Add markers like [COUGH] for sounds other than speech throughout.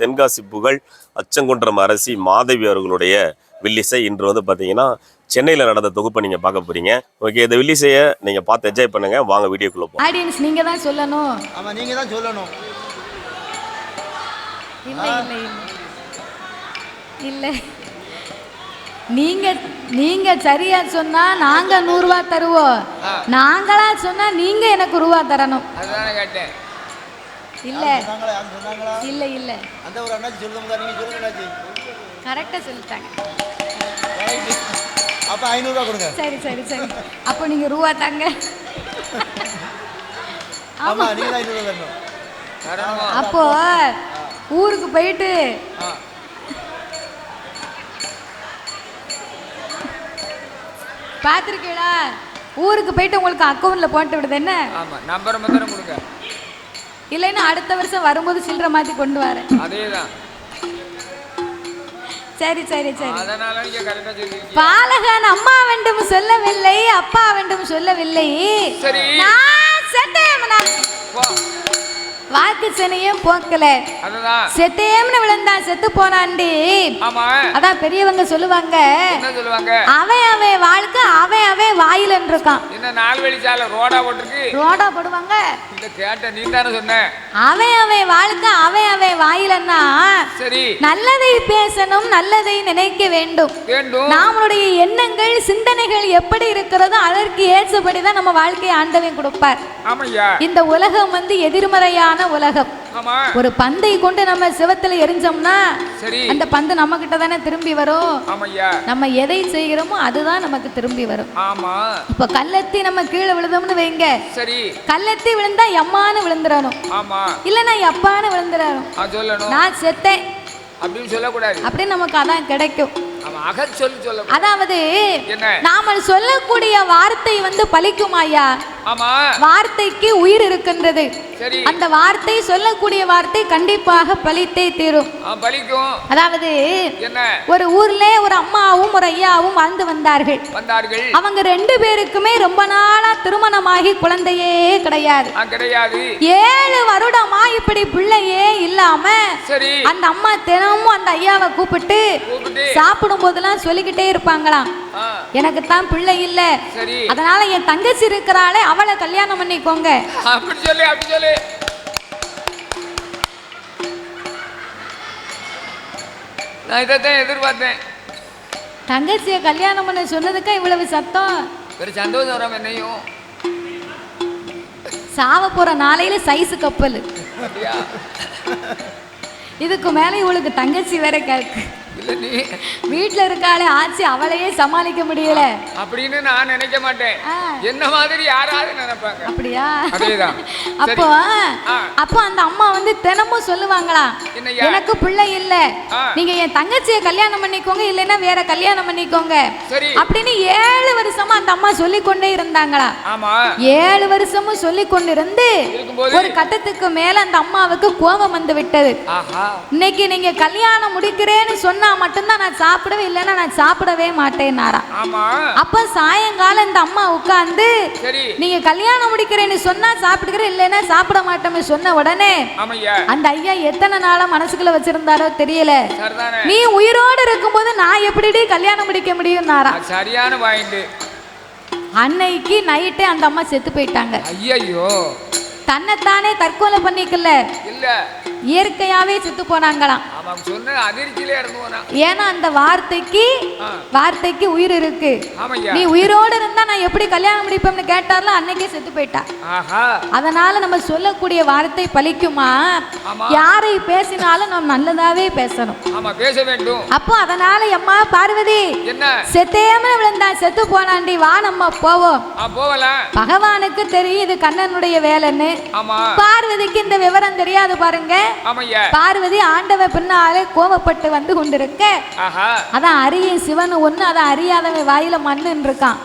தென்காசி புகழ் அச்சங்குன்றம் அரசி மாதவி அவர்களுடைய வில்லிசை இன்று வந்து பார்த்தீங்கன்னா சென்னையில் நடந்த தொகுப்பை நீங்கள் பார்க்க போறீங்க. ஓகே இந்த வில்லிசையை நீங்கள் பார்த்து என்ஜாய் பண்ணுங்க. வாங்க வீடியோக்குள்ள போவோம் ஆடியன்ஸ் நீங்க தான் சொல்லணும். ஆமா நீங்க தான் சொல்லணும். இல்லை இல்லை இல்லை. நீங்க நீங்க சரியா சொன்னா நாங்க நூறு ரூபா தருவோம். நாங்களா சொன்னா நீங்க எனக்கு ரூபா தரணும். அதுதானே கேட்டேன். இல்ல. சொன்னாங்களா? யாரும் சொன்னாங்களா? இல்ல இல்ல. அந்த ஒரு அண்ணாச்சி சொல்லுங்க நீங்க சொல்லுங்க அண்ணாச்சி. கரெக்டா சொல்லிட்டாங்க. அப்ப ஐநூறுரூவா கொடுங்க. சரி சரி சரி. அப்போ நீங்க ரூபா தாங்க. ஆமா நீங்க தான் ஐநூறுரூவா தரணும். அப்போ ஊருக்கு போயிட்டு பார்த்துருக்கீங்களா ஊருக்கு போயிட்டு உங்களுக்கு அக்கௌண்ட்ல போட்டு விடுது என்ன? ஆமாம் நம்பர் மாத்திரம் கொடுங்க. இல்லைன்னா அடுத்த வருஷம் வரும்போது சில்லறை மாத்தி கொண்டு வரேன். சரி சரி சரி. பாலகன் அம்மா வேண்டும் சொல்லவில்லை அப்பா வேண்டும் சொல்லவில்லை. சரி. நான் போ வாக்கு சனையும் போக்கல. செத்தேம்னு விழுந்தான் செத்து ஆமாம் அதான் பெரியவங்க சொல்லுவாங்க. அவன் அவன் வாழ்க்கை அவன் அவன் வாயிலன்னு இருக்கான் என்ன நாலு வழி சாலை ரோடா போட்டிருக்கு? ரோடா போடுவாங்க. இந்த கேட்ட நீ தானே சொன்ன. அவன் அவன் வாழ்க்கை அவன் அவன் வாயிலன்னா சரி. நல்லதை பேசணும் நல்லதை நினைக்க வேண்டும். வேண்டும். நம்மளுடைய எண்ணங்கள் சிந்தனைகள் எப்படி இருக்கிறதோ அதற்கு ஏற்றபடி தான் நம்ம வாழ்க்கையை ஆண்டவன் கொடுப்பார். இந்த உலகம் வந்து எதிர்மறையான உலகம். ஆமா. ஒரு பந்தை கொண்டு நம்ம சிவத்துல எரிஞ்சோம்னா அந்த பந்து நம்ம கிட்ட தானே திரும்பி வரும். நம்ம எதை செய்கிறோமோ அதுதான் நமக்கு திரும்பி வரும். இப்ப கல்லெத்தி நம்ம கீழே விழுதோம்னு வைங்க. கல்லெத்தி விழுந்தா எம்மான்னு விழுந்துடணும். ஆமா. இல்லைன்னா எப்பான்னு விழுந்துடணும். நான் செத்தேன். அப்படின்னு சொல்லக்கூடாது. அப்படின்னு நமக்கு அதான் கிடைக்கும். அதாவது நாம சொல்லக்கூடிய வார்த்தை வந்து பலிக்குமாயா ஆமா. வார்த்தைக்கு உயிர் இருக்கின்றது. அந்த வார்த்தை சொல்லக்கூடிய வார்த்தை கண்டிப்பாக பலித்தே தீரும். பலிக்கும். அதாவது ஒரு ஊர்ல ஒரு அம்மாவும் ஒரு ஐயாவும் வாழ்ந்து வந்தார்கள். வந்தார்கள். அவங்க ரெண்டு பேருக்குமே ரொம்ப நாளா திருமணமாகி குழந்தையே கிடையாது. கிடையாது. ஏழு வருடமா இப்படி பிள்ளையே இல்லாம சரி. அந்த அம்மா தினமும் அந்த ஐயாவை கூப்பிட்டு சாப்பிடும் போதெல்லாம் சொல்லிக்கிட்டே இருப்பாங்களாம். எனக்கு தான் பிள்ளை இல்ல. அதனால என் தங்கச்சி இருக்கிறாளே அவளை கல்யாணம் பண்ணிக்கோங்க. அப்படி சொல்லு அப்படி சொல்லு. நான் இதைத்தான் எதிர்பார்த்தேன். தங்கச்சியை கல்யாணம் பண்ண சொன்னதுக்கு இவ்வளவு சத்தம்? ஒரு சந்தோஷம் வராம என்னையும். சாவ போற நாளையில சைஸ் கப்பல். இதுக்கு மேல இவளுக்கு தங்கச்சி வேற கேக்கு. வீட்டுல இருக்காளே ஆச்சி அவளையே சமாளிக்க முடியல. அப்படின்னு நான் நினைக்க மாட்டேன். என்ன மாதிரி யாராவது நினைப்பாங்க. அப்படியா? [LAUGHS] அப்போ. அப்போ அந்த அம்மா வந்து தினமும் சொல்லுவாங்களா? எனக்கு பிள்ளை இல்ல. நீங்க என் தங்கச்சியை கல்யாணம் பண்ணிக்கோங்க இல்லைன்னா வேற கல்யாணம் பண்ணிக்கோங்க. அப்படின்னு ஏழு வருஷமா அந்த அம்மா சொல்லி கொண்டே இருந்தாங்களா ஏழு வருஷமும் சொல்லி கொண்டிருந்து இருக்கும்போது ஒரு கட்டத்துக்கு மேல அந்த அம்மாவுக்கு கோபம் வந்து விட்டது. இன்னைக்கு நீங்க கல்யாணம் முடிக்கிறேன்னு சொன்னா மட்டும்தான் நான் சாப்பிடவே இல்லைன்னா நான் சாப்பிடவே மாட்டேன்னாராம் ஆமா. அப்ப சாயங்காலம் இந்த அம்மா உட்கார்ந்து நீங்க கல்யாணம் முடிக்கிறேன்னு சொன்னா சாப்பிடுக்கிறேன் இல்லைன்னா சாப்பிட மாட்டோம்னு சொன்ன உடனே அந்த ஐயா எத்தனை நாளா மனசுக்குள்ள வச்சிருந்தாரோ தெரியல. நீ உயிரோடு இருக்கும்போது நான் எப்படிடி கல்யாணம் முடிக்க முடியும்னாரா? சரியான பாயிண்ட் அன்னைக்கு நைட்டே அந்த அம்மா செத்து போயிட்டாங்க. ஐயையோ. தன்னைத்தானே தற்கொலை பண்ணிக்கல. இல்ல. இயற்கையாவே செத்து போனாங்களாம். போனான் ஏன்னா அந்த வார்த்தைக்கு. வார்த்தைக்கு உயிர் இருக்கு. நீ உயிரோடு இருந்தா நான் எப்படி கல்யாணம் முடிப்பேன்னு கேட்டார்ல அன்னைக்கே செத்து போயிட்டா. அதனால நம்ம சொல்லக்கூடிய வார்த்தை பலிக்குமா. யாரை பேசினாலும் நம்ம நல்லதாவே பேசணும். அப்போ அதனால அம்மா பார்வதி என்ன? செத்தேம விழுந்தான் செத்து போனாண்டி வா நம்ம போவோம். பகவானுக்கு தெரியும் இது கண்ணனுடைய வேலைன்னு. பார்வதிக்கு இந்த விவரம் தெரியாது பாருங்க. பார்வதி ஆண்டவ பின்னாலே கோபப்பட்டு வந்து கொண்டிருக்க. அதான் அரியும் சிவன் ஒண்ணு அதான் அறியாதவன் வாயில மண்ணுன்னு இருக்கான்.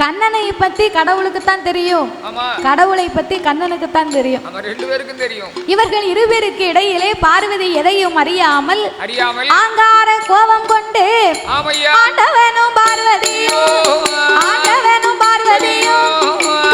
கண்ணனை பத்தி கடவுளுக்கு தான் தெரியும் கடவுளை பத்தி கண்ணனுக்கு தான் தெரியும். இவர்கள் இருவருக்கு இடையிலே பார்வதி எதையும் அறியாமல் அறியாமல் ஆங்கார கோபம் கொண்டு ஆண்டவனும் பார்வதியும் ஆண்டவனும் பார்வதியும்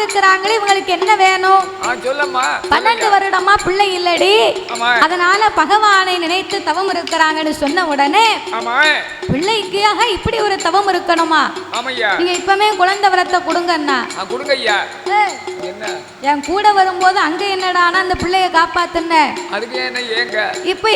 இருக்கிறாங்களே இவங்களுக்கு என்ன வேணும்? பன்னெண்டு வருடமா பிள்ளை இல்லடி. அதனால பகவானை நினைத்து தவம் இருக்கிறாங்கன்னு சொன்ன உடனே பிள்ளைக்காக இப்படி ஒரு தவம் இருக்கணுமா? நீங்க இப்பவே குழந்தை வரத்தை கொடுங்கண்ணா. கொடுங்க ஐயா என் கூட வரும்போது அங்க என்னடானா அந்த பிள்ளைய காப்பாத்துன? அதுக்கு என்ன ஏங்க? இப்ப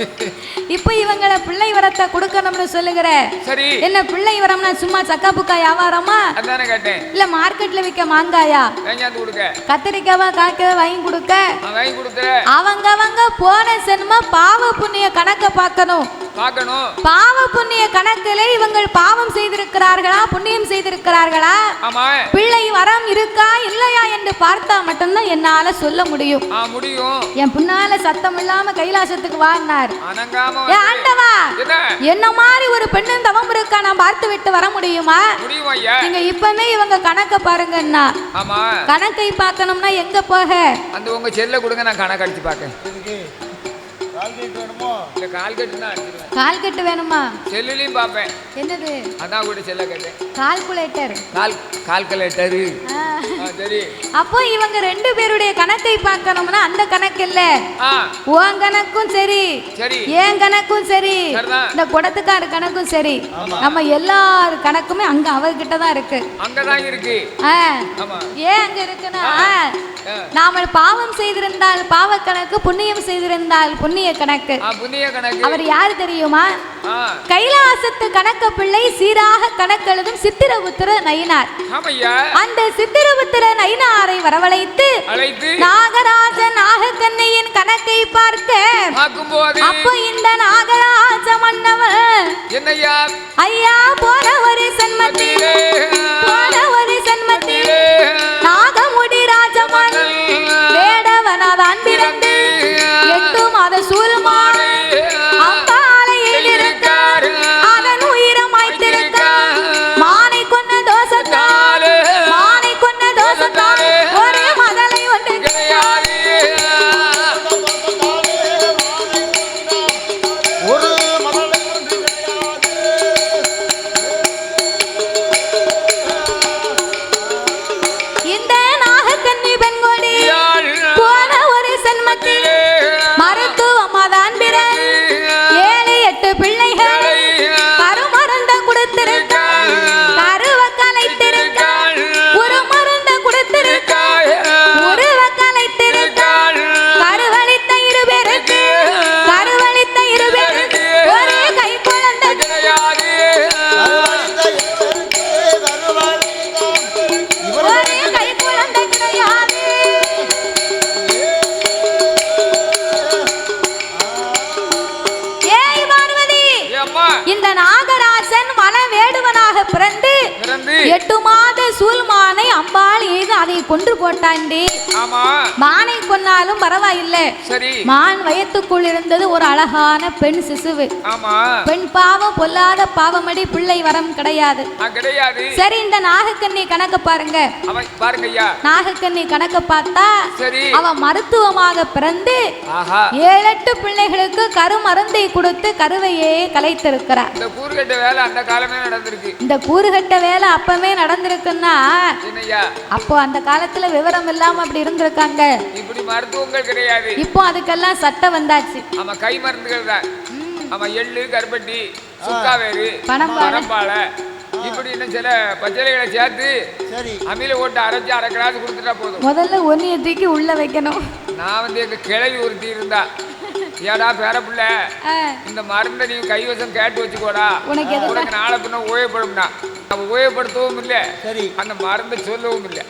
[LAUGHS] இப்ப இவங்கள பிள்ளை வரத்தை கொடுக்கணும்னு சொல்லுகிற? சரி. என்ன பிள்ளை வரம்னா சும்மா சக்கா புக்கா வியாபாரமா? அதானே கேட்டேன். இல்ல மார்க்கெட்ல விற்க மாங்காயா? வேஞ்சாந்து கொடுக்க? கத்திரிக்காவா காய்க்கவா வாங்கி கொடுக்க? வாங்கி கொடுத்துற அவங்க அவங்க போன சென்ம பாவ புண்ணிய கணக்க பார்க்கணும். பார்க்கணும். பாவ புண்ணிய கணக்கிலே இவங்கள் பாவம் செய்திருக்கிறார்களா புண்ணியம் செய்திருக்கிறார்களா? ஆமா. பிள்ளை வரம் இருக்கா இல்லையா என்று பார்த்தா மட்டும்தான் என்னால சொல்ல முடியும். முடியும். என் பின்னால சத்தம் இல்லாம கைலாசத்துக்கு வாங்கினார் ஆண்டவா என்ன மாதிரி ஒரு பெண்ணும் தவம் இருக்கா நான் பார்த்து விட்டு வர முடியுமா? நீங்க இப்பவே இவங்க கணக்க பாருங்கண்ணா கணக்கை பார்க்கணும்னா எங்க போக? அந்த உங்க செல்ல கொடுங்க நான் கணக்கு அடிச்சு பார்க்கேன் இல்ல கால் கட்டு தான் அடிச்சிருவேன். கால் கட்டு வேணுமா? செல்லுலையும் பார்ப்பேன். என்னது? அதான் கூட செல்ல கேட்டேன் கால்குலேட்டர். கால் கால்குலேட்டரு. சரி. அப்போ இவங்க ரெண்டு பேருடைய கணக்கை பார்க்கணும்னா அந்த கணக்கு இல்ல. உன் கணக்கும் சரி. சரி. என் கணக்கும் சரி. இந்த குடத்துக்கார கணக்கும் சரி. நம்ம எல்லார் கணக்குமே அங்க அவர்கிட்ட தான் இருக்கு. அங்கதான் இருக்கு. ஏன் அங்க இருக்குன்னா. நாம பாவம் செய்திருந்தால் பாவ கணக்கு புண்ணியம் செய்திருந்தால் புண்ணிய கணக்கு அவர் யார் தெரியுமா? கைலாசத்து கணக்க பிள்ளை சீராக கணக்கெழுதும் சித்திரபுத்திர நயினார். அந்த சித்திரபுத்திர நயினாரை வரவழைத்து நாகராஜன் நாகக்கண்ணையின் கணக்கை பார்க்க அப்போ இந்த நாகராஜ என்னையா? ஐயா போன ஒரு சன்மத்தில் போன ஒரு சன்மத்தில் மானை கொன்னாலும் பரவாயில்லை. சரி. மான் வயத்துக்குள் இருந்தது ஒரு அழகான பெண் சிசுவு. பெண் பாவம் பொல்லாத பாவமடி பிள்ளை வரம் கிடையாது. சரி இந்த நாகக்கண்ணி கணக்க பாருங்க. நாகக்கண்ணி கணக்க பார்த்தா அவ மருத்துவமாக பிறந்து ஏழெட்டு பிள்ளைகளுக்கு கருமருந்தை கொடுத்து கருவையே கலைத்திருக்கிறார் இந்த கூறுகட்ட வேலை அந்த காலமே நடந்திருக்கு. இந்த கூறுகட்ட வேலை அப்பவே நடந்திருக்குன்னா அப்போ அந்த காலத்துல விவரம் இல்லாம அப்படி இருந்திருக்காங்க. இப்படி மருத்துவங்கள் கிடையாது. இப்போ அதுக்கெல்லாம் சட்டம் வந்தாச்சு. ஆமா கை மருந்துகள் தான். ஆமா எள்ளு கருப்பட்டி சுக்காவேறு பனம்பாலை. இப்படி இன்னும் சில பச்சளைகளை சேர்த்து சரி. அம்மியில போட்டு அரைச்சு அரை கிளாஸ் கொடுத்துட்டா போதும். முதல்ல ஒன்னிய தூக்கி உள்ள வைக்கணும். நான் வந்து எங்க கிளவி ஒருத்தி இருந்தா. ஏடா பேரப்புள்ள இந்த மருந்தை நீ கைவசம் கேட்டு வச்சுக்கோடா. உனக்கு நாளை பின்ன உபயோகப்படும்னா உபயோகப்படுத்தவும் இல்லை. சரி. அந்த மருந்தை சொல்லவும் இல்லை.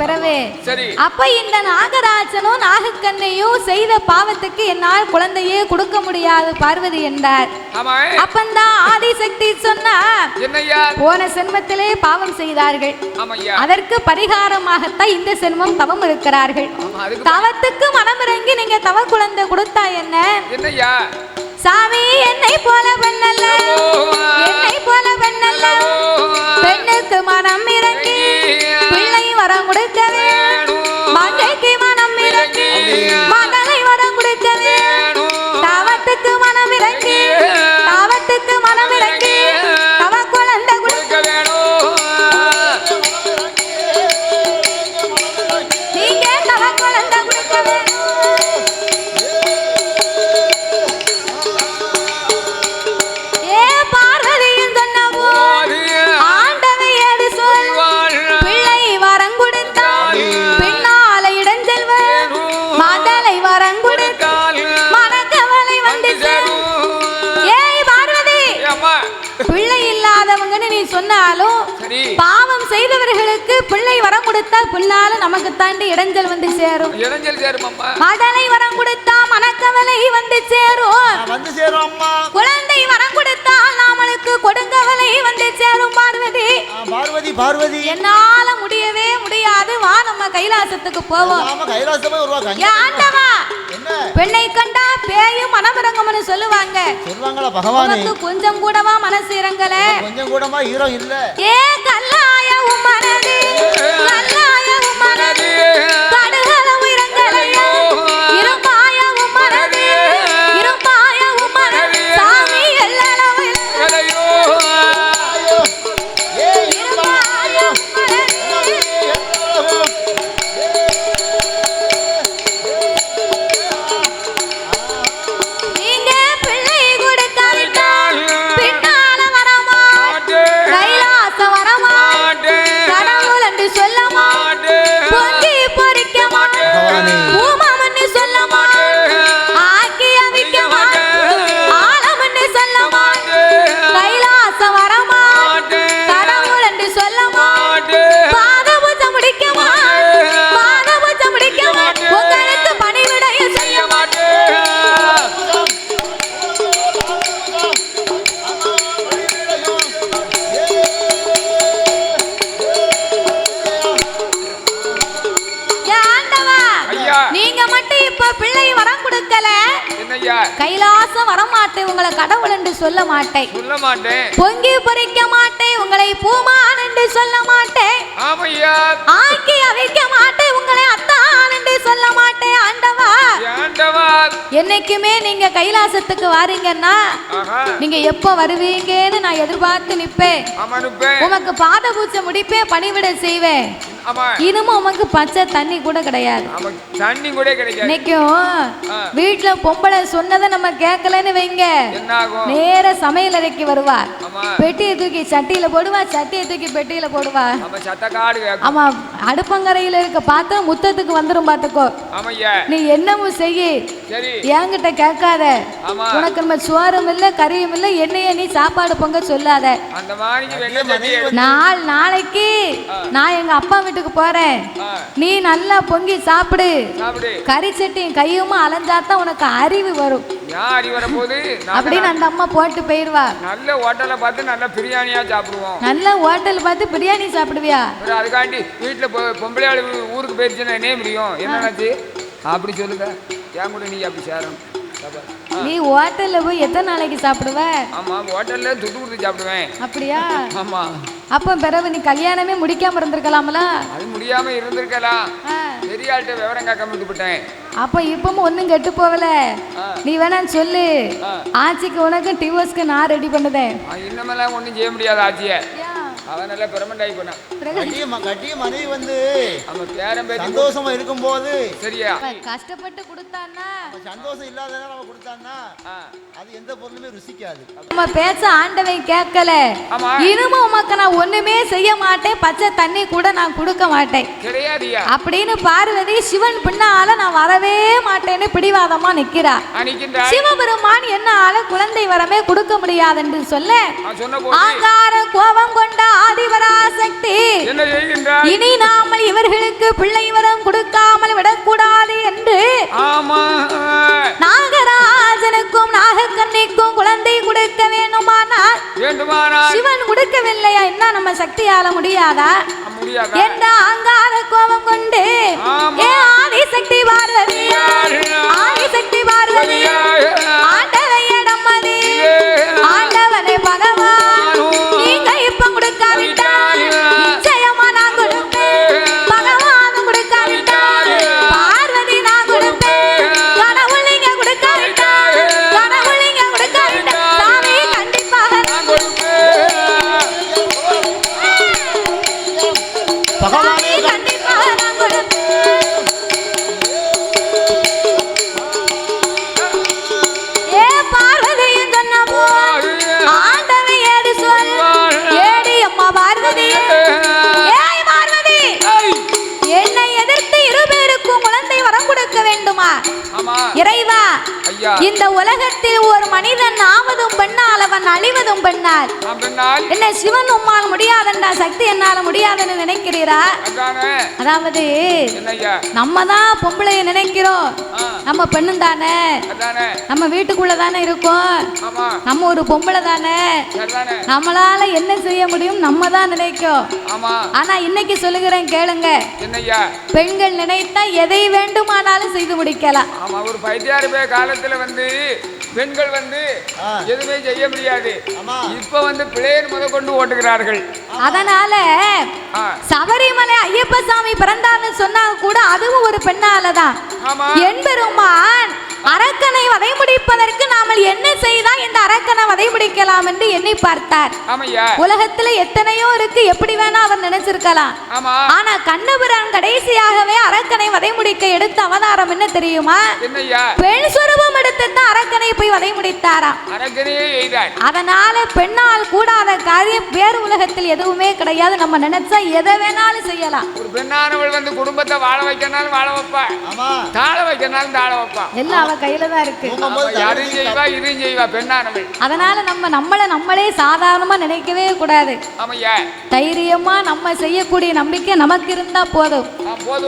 பிறவே சரி. அப்ப இந்த நாகராஜனும் நாகக்கண்ணையும் செய்த பாவத்துக்கு என்னால் குழந்தையே கொடுக்க முடியாது பார்வதி என்றார். ஆமா. அப்பந்தான் ஆதிசக்தி சொன்னா போன சென்மத்திலே பாவம் செய்தார்கள். அதற்கு பரிகாரமாகத்தான் இந்த சென்மம் தவம் இருக்கிறார்கள். தவத்துக்கு மனமிறங்கி நீங்க தவ குழந்தை கொடுத்தா என்ன? சாமி என்னை போல பெண்ணல்ல. என்னை போல பெண்ணல்ல. பெண்ணுக்கு மனம் இறங்கி பிள்ளை வரம் கொடுக்கவே மங்கைக்கு மனம் இறங்கி மகளை வரம் பாவம் செய்தவர்களுக்கு பிள்ளை வரம் கொடுத்தா பின்னால நமக்கு தாண்டி இடைஞ்சல் வந்து சேரும். இடைஞ்சல் சேரும் அம்மா. மகளை வரம் கொடுத்தா மனக்கவலை வந்து சேரும். நான் வந்து சேரும் அம்மா. குழந்தை வரம் கொடுத்தால் நாமளுக்கு கொடுங்கவலை வந்து சேரும் பார்வதி. ஆ, பார்வதி பார்வதி. என்னால முடியவே முடியாது. வா நம்ம கைலாசத்துக்கு போவோம். நாம கைலாசமே உருவாக்காங்க ஏ ஆண்டவா பெண்ணை கண்டா பேயும் மனமிறங்கம்னு சொல்லுவாங்க. சொல்லுவாங்களா பகவானே? உனக்கு கொஞ்சம் கூடவா மனசு இறங்கல? கொஞ்சம் கூடமா ஹீரோ இல்ல. ஏ கல்லாய உமனது கல்லாய உமனது நீங்க மட்டும் இப்ப பிள்ளை வரம் கொடுக்கல. கைலாசம் வரமாட்டேன் உங்களை கடவுள் என்று சொல்ல மாட்டேன். சொல்ல மாட்டேன். பொங்கி பொறிக்க மாட்டேன் உங்களை பூமான் என்று சொல்ல மாட்டேன். ஆக்கி அவிக்க மாட்டேன் உங்களை அத்தான் என்று சொல்ல மாட்டேன். ஆண்டவா. என்னைக்குமே நீங்க கைலாசத்துக்கு வாரீங்கன்னா நீங்க எப்போ வருவீங்கன்னு நான் எதிர்பார்த்து நிப்பேன் உமக்கு பாத பூஜை முடிப்பேன் பணிவிட செய்வேன். இனிமே உமக்கு பச்சை தண்ணி கூட கிடையாது. தண்ணி கூட இன்னைக்கும் வீட்டுல பொம்பளை சொன்னதை நம்ம கேட்கலன்னு வைங்க. நேர சமையல் அறைக்கு வருவார். பெட்டியை தூக்கி சட்டியில போடுவா சட்டியை தூக்கி பெட்டியில போடுவா. ஆமா அடுப்பங்கரையில இருக்க பாத்திரம் முத்தத்துக்கு வந்துரும் பாத்துக்கோ. நீ என்னமும் செய்யி. சரி. என்கிட்ட கேட்காத. ஆமா. உனக்கு நம்ம சுவாரம் இல்ல கறியும் இல்ல என்னைய நீ சாப்பாடு பொங்க சொல்லாத. நாள் நாளைக்கு நான் எங்க அப்பா வீட்டுக்கு போறேன். நீ நல்லா பொங்கி சாப்பிடு. சாப்பிடு. கறி சட்டியும் கையுமா அலைஞ்சாதான் உனக்கு அறிவு வரும். அப்படின்னு அந்த அம்மா போட்டு போயிருவா. நல்ல ஹோட்டலை பார்த்து நல்ல பிரியாணியா சாப்பிடுவோம். நல்ல ஹோட்டல் பார்த்து பிரியாணி சாப்பிடுவியா? அதுக்காண்டி வீட்டில் பொம்பளை ஊருக்கு போயிருச்சுன்னா என்ன முடியும் என்னன்னாச்சு அப்படி சொல்லுங்க. என் கூட நீ அப்படி சேரணும் பாப்பா. நீ ஹோட்டல்ல போய் எத்தனை நாளைக்கு சாப்பிடுவ? ஆமா ஹோட்டல்ல துட்டு கொடுத்து சாப்பிடுவேன். அப்படியா? ஆமா. அப்ப பிறகு நீ கல்யாணமே முடிக்காம இருந்திருக்கலாம்ல? அது முடியாம இருந்திருக்கலாம். பெரிய ஆள்கிட்ட விவரம் கேட்காம விட்டுவிட்டேன் அப்ப இப்பவும் ஒண்ணும் கெட்டு போகல. நீ வேணான்னு சொல்லு. ஆச்சிக்கு உனக்கு டிவோர்ஸ்க்கு நான் ரெடி பண்ணுதேன். இன்னமெல்லாம் ஒன்றும் செய்ய முடியாது ஆச்சிய. அவன் நல்லா பெர்மனண்ட் ஆகி போனான் கட்டிய மனைவி வந்து அவன் பேரன் பேத்தி சந்தோஷமா இருக்கும்போது சரியா? கஷ்டப்பட்டு கொடுத்தான்னா? சந்தோஷம் இல்லாத நம்ம கொடுத்தான்னா. அது எந்த பொருளுமே ருசிக்காது. நம்ம பேச்ச ஆண்டவன் கேட்கல. இனிமே உமக்கு நான் ஒண்ணுமே செய்ய மாட்டேன். பச்சை தண்ணி கூட நான் கொடுக்க மாட்டேன். கிடையாதுயா அப்படின்னு பார்வதி சிவன் பின்னால நான் வரவே மாட்டேன்னு பிடிவாதமா நிக்கிறா சிவபெருமான் என்னால குழந்தை வரமே கொடுக்க முடியாது என்று சொல்ல ஆங்கார கோபம் கொண்ட ஆதிபராசக்தி. இனி நாமல் இவர்களுக்கு பிள்ளை வரம் கொடுக்காமல் விடக்கூடாது என்று நாகராஜனுக்கும் நாகக்கண்ணிக்கும் குழந்தை கொடுக்க வேண்டுமானால் சிவன் கொடுக்கவில்லையா? என்ன நம்ம சக்தியால முடியாதா? என்ற அங்கார கோபம் கொண்டு. ஏ ஆதிசக்தி பார்வதி ஆதிசக்தி பார்வதி ஆண்டவையிடம் மதி ஆண்டவனை பகவான். நம்ம தான் பொம்பளைய நினைக்கிறோம். நம்ம பெண்ணும் தானே. நம்ம வீட்டுக்குள்ள தானே இருக்கோம். நம்ம ஒரு பொம்பளை தானே. நம்மளால என்ன செய்ய முடியும்? நம்ம தான் நினைக்கும். ஆனா இன்னைக்கு சொல்லுகிறேன் கேளுங்க. ஐயா. பெண்கள் நினைத்தா எதை வேண்டுமானாலும் செய்து முடிக்கலாம். ஆமா ஒரு பைத்தியாரு பேர் காலத்துல வந்து பெண்கள் வந்து. எதுவுமே செய்ய முடியாது. ஆமா. இப்ப வந்து பிளேன் முத கொண்டு ஓட்டுகிறார்கள். அதனால சபரிமலை ஐயப்ப சாமி பிறந்தான்னு சொன்னா கூட அதுவும் ஒரு பெண்ணால தான் ஆமா என்பெருமான் அரக்கனை வதை முடிப்பதற்கு நாமல் என்ன செய்தா இந்த அரக்கனை வதை முடிக்கலாம் என்று எண்ணி பார்த்தார். உலகத்துல எத்தனையோ இருக்கு எப்படி வேணா அவர் நினைச்சிருக்கலாம். ஆமா. ஆனா கண்ணபுரான் கடைசியாகவே அரக்கனை வதை முடிக்க எடுத்த அவதாரம் என்ன தெரியுமா? என்னய்யா? பெண் சுரூபம் எடுத்து தான் அரக்கனை போய் வதை முடித்தாராம் அதனால பெண்ணால் கூடாத காரியம் வேறு உலகத்தில் எதுவுமே கிடையாது. நம்ம நினைச்சா எதை வேணாலும் செய்யலாம். ஒரு பெண்ணானவள் வந்து குடும்பத்தை வாழ வைக்கனாலும் வாழ வைப்பா ஆமா. தாழ வைக்கனாலும் தாழ வைப்பா எல்லாம் அவ கையில தான் இருக்கு. செய்வா செய்வா பெண்ணானவள். அதனால நம்ம நம்மளை நம்மளே சாதாரணமா நினைக்கவே கூடாது. ஆமையா தைரியமா நம்ம செய்யக்கூடிய நம்பிக்கை நமக்கு இருந்தா போதும்.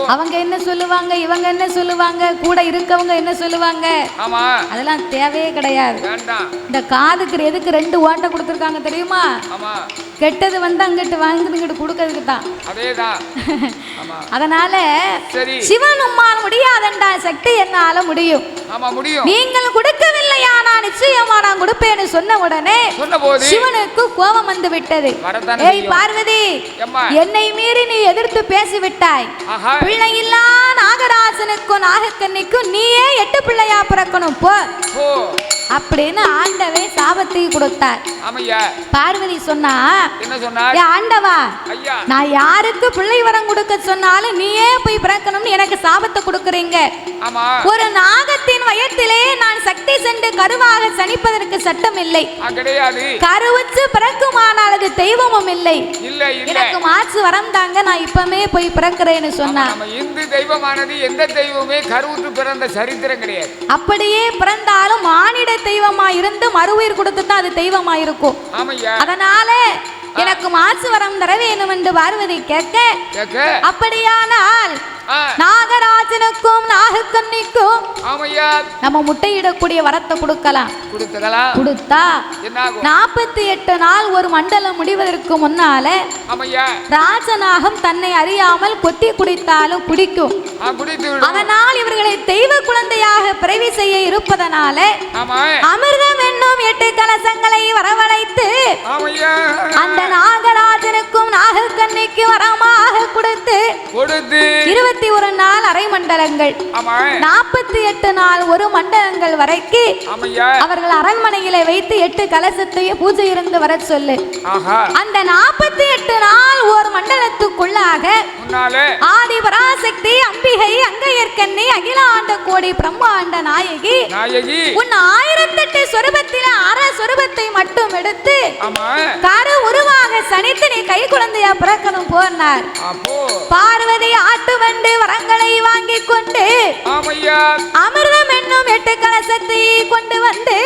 அவங்க என்ன சொல்லுவாங்க இவங்க என்ன சொல்லுவாங்க கூட இருக்கவங்க என்ன சொல்லுவாங்க? ஆமா. அதெல்லாம் தேவையே கிடையாது. வேண்டாம். இந்த காதுக்கு எதுக்கு ரெண்டு ஓட்டை கொடுத்துருக்காங்க தெரியுமா? ஆமா. கெட்டது வந்து அங்கிட்டு வாங்குது இங்கிட்டு கொடுக்கறதுக்கு தான். [LAUGHS] அதனால சரி. சிவன் உம்மால் முடியாதண்டா சக்தி என்னால முடியும். நீங்கள் கொடுக்கவில்லையா நான் நிச்சயமா நான் கொடுப்பேன்னு சொன்ன உடனே சிவனுக்கு கோபம் வந்து விட்டது ஏய். பார்வதி என்னை மீறி நீ எதிர்த்து பேசிவிட்டாய். ஆஹா. பிள்ளையில்லா நாகராசனுக்கும் நாகக்கன்னிக்கும் நீயே எட்டு பிள்ளையா பிறக்கணும் போ. அப்படின்னு ஆண்டவே சாபத்தை கொடுத்தார். பார்வதி சொன்னா என்ன சொன்னார்? ஏ ஆண்டவா நான் யாருக்கு பிள்ளை வரம் கொடுக்க சொன்னாலும் நீயே போய் பிறக்கணும்னு எனக்கு சாபத்தை கொடுக்குறீங்க. ஒரு நாகத்தின் வயத்திலே நான் சக்தி சென்று கருவாக சனிப்பதற்கு சட்டம் இல்லை. கருவச்சு பிறக்குமானால் அது தெய்வமும் இல்லை. எனக்கு மாற்று வரம் தாங்க நான் இப்பமே போய் பிறக்கிறேன்னு சொன்னா இந்து தெய்வமானது எந்த தெய்வமே கருவுற்று பிறந்த சரித்திரம் கிடையாது. அப்படியே பிறந்தாலும் மானிட தெய்வமா இருந்து மறுஉயிர் கொடுத்து தான் அது தெய்வமா இருக்கும் அதனால எனக்கு மாற்று வரம் தர வேணும் என்று பார்வதி கேட்க? அப்படியானால் நாகராஜனுக்கும் நாகக்கன்னிக்கும் ஆமையா. நம்ம முட்டையிடக்கூடிய வரத்தை கொடுக்கலாம். கொடுத்தா நாற்பத்தி எட்டு நாள் ஒரு மண்டலம் முடிவதற்கு முன்னால ராஜநாகம் தன்னை அறியாமல் கொத்தி குடித்தாலும் குடிக்கும். அதனால் இவர்களை தெய்வ குழந்தையாக பிறவி செய்ய இருப்பதனால அமிர்தம் என்னும் எட்டு கலசங்களை வரவழைத்து அந்த நாகராஜனுக்கும் நாகக்கன்னிக்கு வரமாக கொடுத்து கொடுத்து இருபத்தி ஒரு நாள் அரை மண்டலங்கள் நாற்பத்தி எட்டு நாள் ஒரு மண்டலங்கள் வரைக்கு அவர்கள் அரண்மனையில வைத்து எட்டு கலசத்தையும் பூஜை இருந்து வர சொல்லு. அந்த நாற்பத்தி எட்டு நாள் ஒரு மண்டலத்துக்குள்ளாக ஆதி பராசக்தி அம்பிகை அங்கையர்கண்ணி அகிலாண்ட கோடி பிரம்மாண்ட நாயகி உன் ஆயிரத்தெட்டு சொருபத்தில அற சொருபத்தை மட்டும் எடுத்து கரு உருவாக சனித்து நீ கை குழந்தையா பிறக்கணும் போனார் பார்வதி ஆட்டு வண்டு வரங்களை வாங்கி கொண்டு அமிர்தம் என்னும் எட்டு கலசத்தை கொண்டு வந்து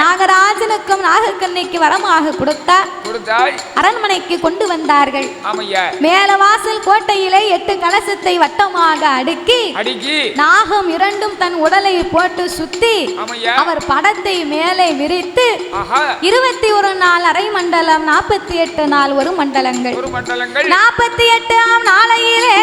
நாகராஜனுக்கும் நாகக்கண்ணிக்கு வரமாக கொடுத்தார். அரண்மனைக்கு கொண்டு வந்தார்கள். மேல வாசல் கோட்டையிலே எட்டு கலசத்தை வட்டமாக அடுக்கி அடிக்கி நாகம் இரண்டும் தன் உடலை போட்டு சுத்தி அவர் படத்தை மேலே விரித்து இருபத்தி ஒரு நாள் அரை மண்டலம் நாற்பத்தி எட்டு நாள் ஒரு மண்டலங்கள். ஒரு மண்டலங்கள். நாற்பத்தி எட்டாம் நாளையிலே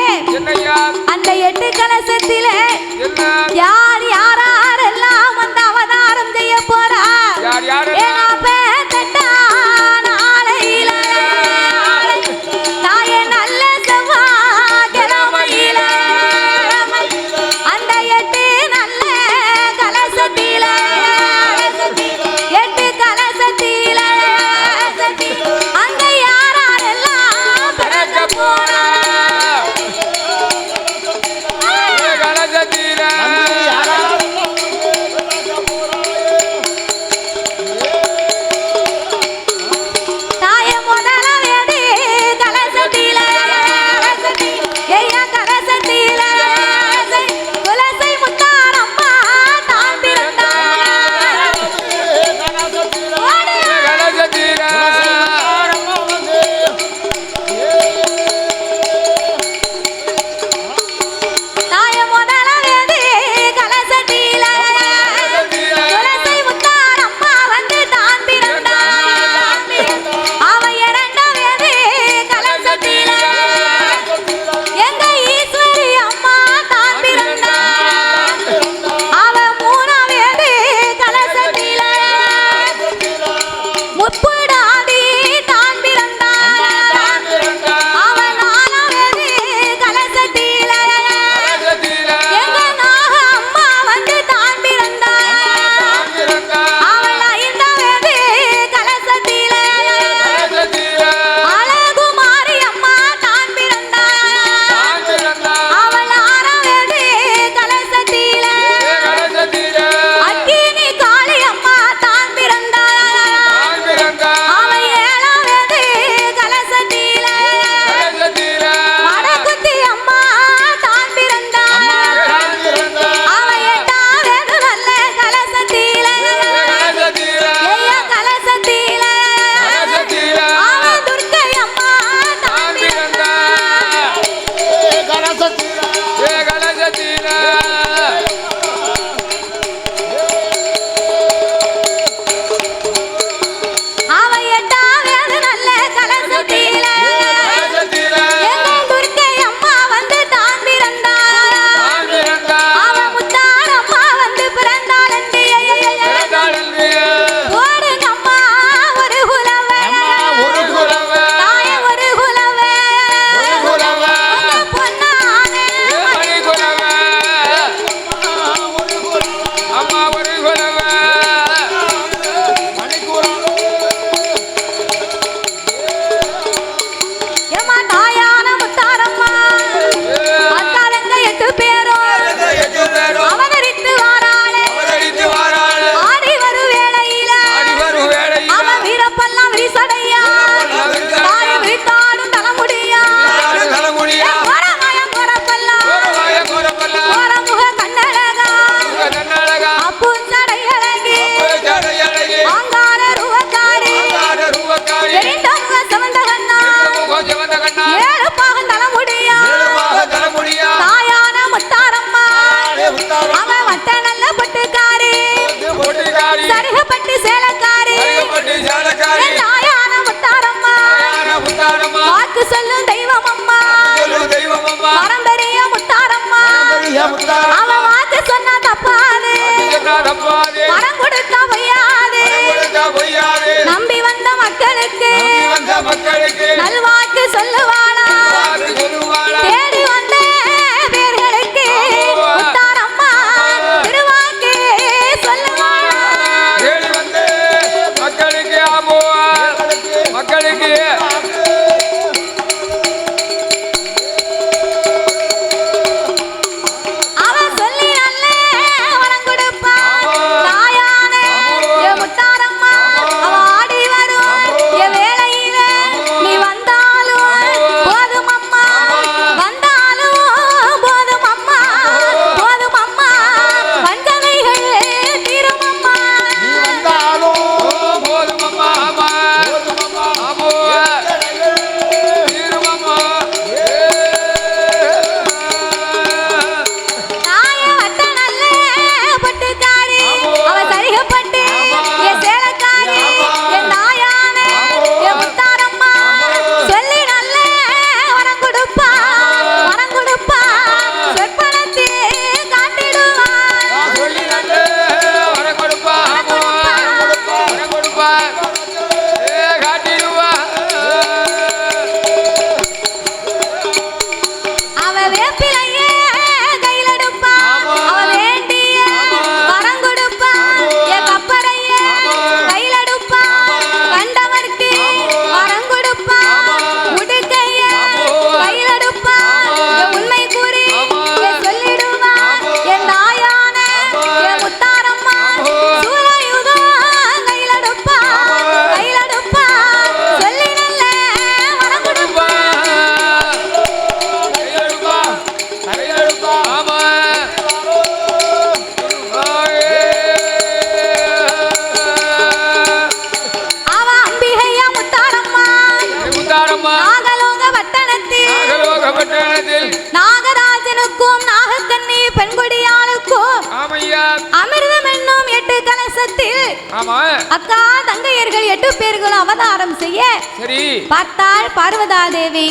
பேர்களும் அவதாரம் செய்ய சரி. பார்த்தாள் பார்வதா தேவி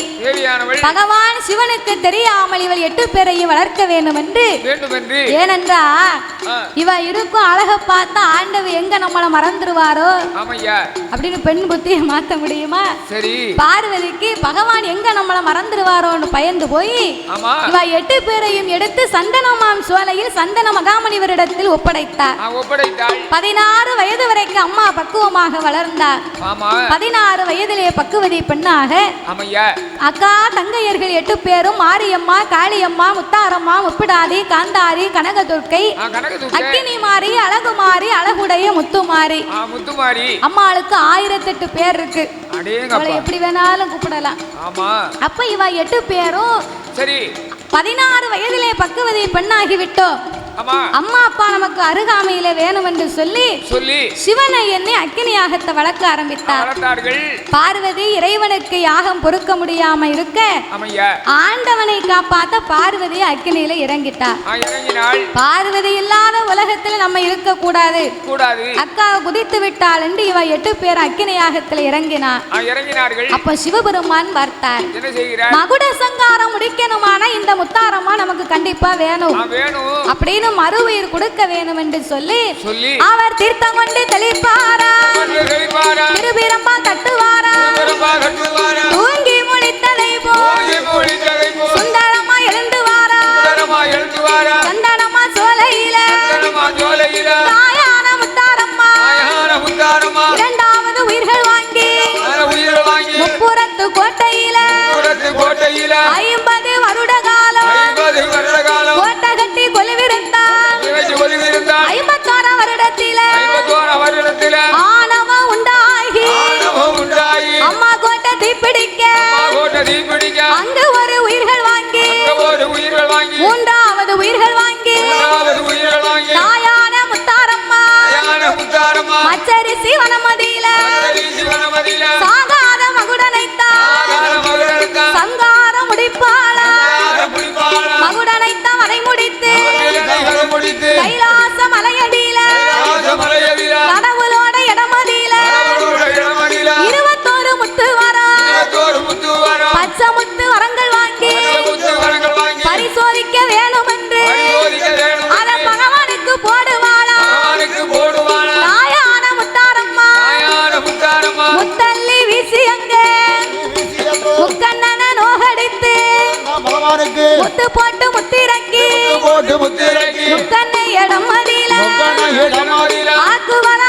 பகவான் சிவனுக்கு தெரியாமல் இவள் எட்டு பேரையும் வளர்க்க வேண்டும் என்று வேண்டும் என்று ஏனென்றா ஆ. இவ இருக்கும் அழக பார்த்தா ஆண்டவர் எங்க நம்மளை மறந்துருவாரோ? ஆமையா. அப்படின்னு பெண் புத்தியை மாத்த முடியுமா? சரி. பார்வதிக்கு பகவான் எங்க நம்மள மறந்துடுவாரோன்னு பயந்து போய் இவ எட்டு பேரையும் எடுத்து சந்தனமாம் சோலையில் சந்தன மகாமுனிவரிடத்தில் ஒப்படைத்தார் பதினாறு வயது வரைக்கும் அம்மா பக்குவமாக வளர்ந்தார் பதினாறு வயதிலே பக்குவதி பெண்ணாக அக்கா தங்கையர்கள் எட்டு பேரும் மாரியம்மா காளியம்மா முத்தாரம்மா முப்பிடாதி காந்தாரி கனகதுர்க்கை. அக்கினி மாறி அழகுமாரி அழகுடைய முத்துமாரி ஆ முத்துமாரி அம்மாளுக்கு ஆயிரத்தெட்டு பேர் இருக்கு. அவளை எப்படி வேணாலும் கூப்பிடலாம். அப்ப இவ எட்டு பேரும் சரி. பதினாறு வயதிலே பக்குவதி பெண்ணாகி விட்டோம் அம்மா அப்பா நமக்கு அருகாமையில வேணும் என்று சொல்லி சொல்லி சிவனை எண்ணி அக்கினி யாகத்தை வளர்க்க ஆரம்பித்தார். பார்வதி இறைவனுக்கு யாகம் பொறுக்க முடியாம இருக்க ஆண்டவனை காப்பாத்த பார்வதி அக்கினியில இறங்கிட்டார். பார்வதி இல்லாத உலகத்துல நம்ம இருக்க கூடாது. அக்கா குதித்து விட்டாள் என்று இவ எட்டு பேர் அக்கினி யாகத்துல இறங்கினார் அப்ப சிவபெருமான் பார்த்தார் மகுட சங்காரம் முடிக்கணுமானா இந்த முத்தாரமா நமக்கு கண்டிப்பா வேணும். ஆ அப்படின்னு மறுஉயிர் கொடுக்க வேணும் என்று சொல்லி அவர் தீர்த்தம் கொண்டு தெளிப்பாரா? திருபிரம்பா கட்டுவாரா? தூங்கி முடித்ததை போல் சுந்தரமா எழுந்து வாரா சுந்தரமா எழுந்துவாரா? சந்தனமா சோலையில. சுந்தரமா தீப்பிடிக்க அங்கு ஒரு உயிர்கள் வாங்கி அங்க ஒரு உயிர்கள் வாங்கி. மூன்றாவது உயிர்கள் வாங்கி மூன்றாவது உயிர்கள் வாங்கி. தாயான முத்தாரம்மா. பச்சரிசி வனமதியில சாகாத முத்திரைக்கு முத்தன்னை இடம் மதியில முக்கண இடமாறில ஆக்குவன